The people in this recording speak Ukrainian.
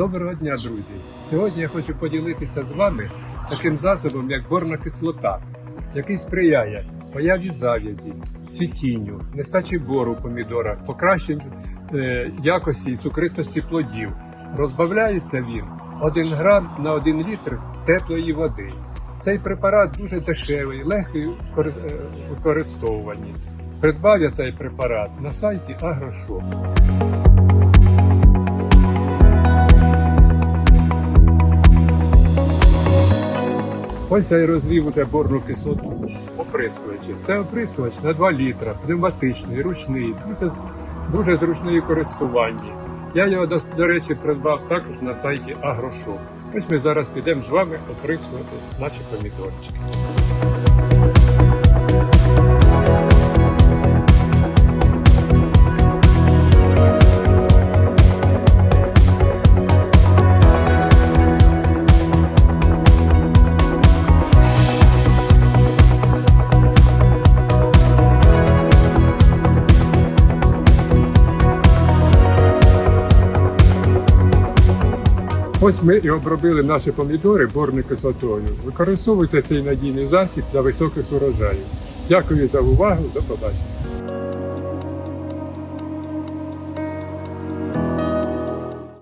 Доброго дня, друзі! Сьогодні я хочу поділитися з вами таким засобом, як борна кислота, який сприяє появі зав'язі, цвітінню, нестачі бору в помідорах, покращенню е, якості і цукритості плодів. Розбавляється він 1 грам на 1 літр теплої води. Цей препарат дуже дешевий, легкий е, використовуванні. Придбав я цей препарат на сайті Агрошоп. Ось я і розвів уже борну кислоту оприскувачі. Це оприскувач на 2 літра, пневматичний, ручний, дуже, дуже зручний у користуванні. Я його, до, до речі, придбав також на сайті Агрошоп. Ось ми зараз підемо з вами оприскувати наші помідорчики. Ось ми і обробили наші помідори борною кислотою. Використовуйте цей надійний засіб для високих урожаїв. Дякую за увагу. До побачення.